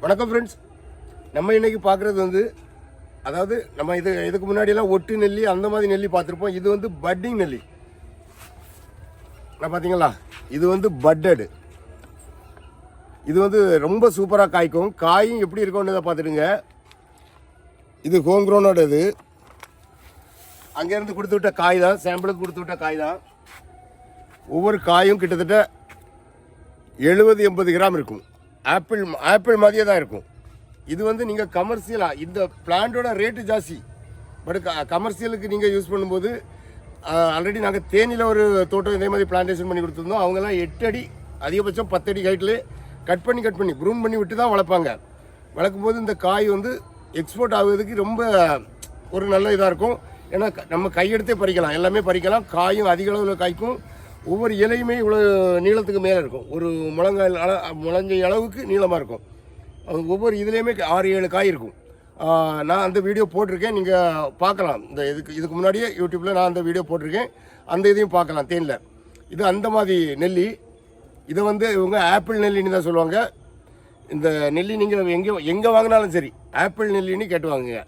வணக்கம் ஃப்ரெண்ட்ஸ் நம்ம இன்னைக்கு பார்க்குறது வந்து அதாவது நம்ம இது இதுக்கு முன்னாடியெல்லாம் ஒட்டு நெல்லி அந்த மாதிரி நெல்லி பார்த்துருப்போம். இது வந்து பட்டிங் நெல்லி. நான் பார்த்தீங்களா? இது வந்து பட்டடு இது வந்து ரொம்ப சூப்பராக காய்க்கும். காயும் எப்படி இருக்கும்னு பார்த்துடுங்க. இது ஹோம்க்ரோனோட இது. அங்கேருந்து கொடுத்து விட்ட காய் தான் சாம்பிளுக்கு கொடுத்து விட்ட காய் தான். ஒவ்வொரு காயும் கிட்டத்தட்ட எழுபது எண்பது கிராம் இருக்கும். ஆப்பிள் ஆப்பிள் மாதிரியே தான் இருக்கும். இது வந்து நீங்கள் கமர்ஷியலாக இந்த பிளான்ட்டோட ரேட்டு ஜாஸ்தி. பட் கமர்ஷியலுக்கு நீங்கள் யூஸ் பண்ணும்போது ஆல்ரெடி நாங்கள் தேனியில் ஒரு தோட்டம் இதே மாதிரி பிளான்டேஷன் பண்ணி கொடுத்துருந்தோம். அவங்கெல்லாம் எட்டு அடி அதிகபட்சம் பத்து அடி ஹைட்லேயே கட் பண்ணி கட் பண்ணி க்ரூம் பண்ணி விட்டு தான் வளர்ப்பாங்க. வளர்க்கும் போது இந்த காய் வந்து எக்ஸ்போர்ட் ஆகுறதுக்கு ரொம்ப ஒரு நல்ல இதாக இருக்கும். ஏன்னா க- நம்ம கையெடுத்தே பறிக்கலாம். எல்லாமே பறிக்கலாம். காயும் அதிக அளவில் காய்க்கும். ஒவ்வொரு இலையுமே இவ்வளோ நீளத்துக்கு மேலே இருக்கும். ஒரு முழங்கால் அள முழங்கை அளவுக்கு நீளமாக இருக்கும். ஒவ்வொரு இதுலேயுமே ஆறு ஏழு காய் இருக்கும். நான் அந்த வீடியோ போட்டிருக்கேன். நீங்கள் பார்க்கலாம். இந்த இதுக்கு இதுக்கு முன்னாடியே யூடியூப்பில் நான் அந்த வீடியோ போட்டிருக்கேன். அந்த இதையும் பார்க்கலாம் தேனில். இது அந்த மாதிரி நெல்லி. இதை வந்து இவங்க ஆப்பிள் நெல்லின்னு தான் சொல்லுவாங்க. இந்த நெல்லி நீங்கள் எங்கே எங்கே வாங்கினாலும் சரி ஆப்பிள் நெல்லின்னு கேட்டு வாங்குங்க.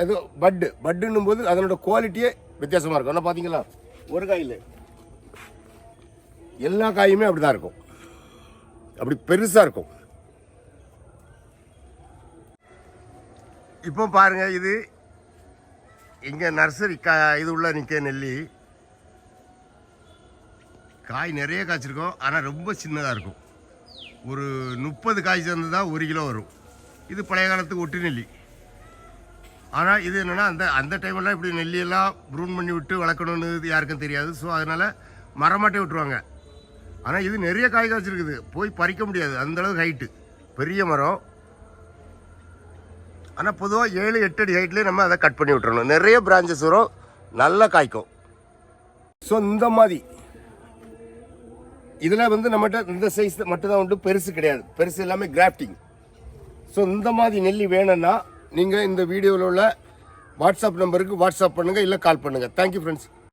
அது பட்டு பட்டுன்னும் போது அதனோட குவாலிட்டியே வித்தியாசமாக இருக்கும். என்ன பார்த்தீங்களா? ஒரு காயில். எல்லா காயுமே அப்படி தான் இருக்கும். அப்படி பெருசாக இருக்கும். இப்போ பாருங்க இது இங்கே நர்சரி கா இது உள்ள நிற்க நெல்லி. காய் நிறைய காய்ச்சிருக்கோம் ஆனால் ரொம்ப சின்னதாக இருக்கும். ஒரு முப்பது காய் சேர்ந்து தான் ஒரு கிலோ வரும். இது பழைய காலத்துக்கு ஒட்டு நெல்லி. ஆனால் இது என்னென்னா அந்த அந்த டைமெல்லாம் இப்படி நெல்லியெல்லாம் ப்ரூன் பண்ணி விட்டு வளர்க்கணும்னு இது யாருக்கும் தெரியாது. ஸோ அதனால் மரமாட்டே விட்டுருவாங்க. ஆனால் இது நிறைய காய் காய்ச்சிருக்குது. போய் பறிக்க முடியாது. அந்த அளவுக்கு ஹைட்டு பெரிய மரம். ஆனால் பொதுவாக ஏழு எட்டு அடி ஹைட்லேயே நம்ம அதை கட் பண்ணி விட்டுறணும். நிறைய பிரான்ச்சஸ் வரும். நல்லா காய்க்கும். ஸோ இந்த மாதிரி. இதில் வந்து நம்மகிட்ட இந்த சைஸ் மட்டும்தான் உண்டு. பெருசு கிடையாது. பெருசு எல்லாமே கிராஃப்டிங் ஸோ இந்த மாதிரி நெல்லி வேணும்னா நீங்கள் இந்த வீடியோவில் உள்ள வாட்ஸ்அப் நம்பருக்கு வாட்ஸ்அப் பண்ணுங்கள் இல்லை கால் பண்ணுங்கள் தேங்க்யூ ஃப்ரெண்ட்ஸ்